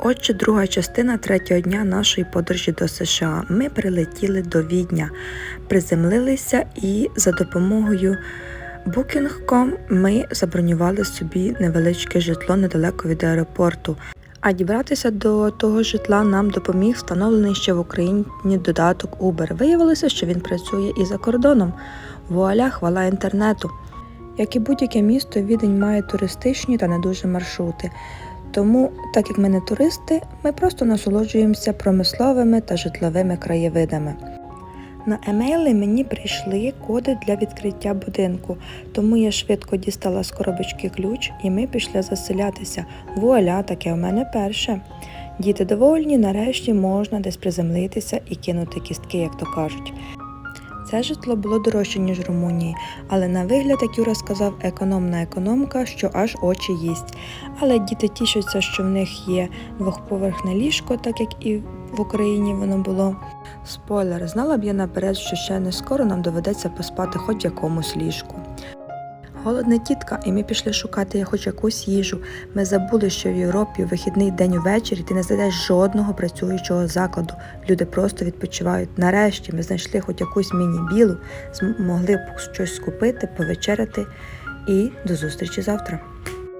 Отже, друга частина третього дня нашої подорожі до США. Ми прилетіли до Відня, приземлилися і за допомогою Booking.com ми забронювали собі невеличке житло недалеко від аеропорту. А дібратися до того житла нам допоміг встановлений ще в Україні додаток Uber. Виявилося, що він працює і за кордоном. Вуаля, хвала інтернету. Як і будь-яке місто, Відень має туристичні та не дуже маршрути. Тому, так як ми не туристи, ми просто насолоджуємося промисловими та житловими краєвидами. На емейли мені прийшли коди для відкриття будинку, тому я швидко дістала з коробочки ключ і ми пішли заселятися. Вуаля, таке в мене перше. Діти довольні, нарешті можна десь приземлитися і кинути кістки, як то кажуть. Це житло було дорожче, ніж в Румунії, але на вигляд, як Юра сказав, економна економка, що аж очі їсть. Але діти тішаться, що в них є двохповерхне ліжко, так як і в Україні воно було. Спойлер, знала б я наперед, що ще не скоро нам доведеться поспати хоч якомусь ліжку. Голодна тітка, і ми пішли шукати хоч якусь їжу. Ми забули, що в Європі вихідний день увечері ти не знайдеш жодного працюючого закладу. Люди просто відпочивають. Нарешті ми знайшли хоч якусь міні-білу, змогли б щось скупити, повечеряти і до зустрічі завтра.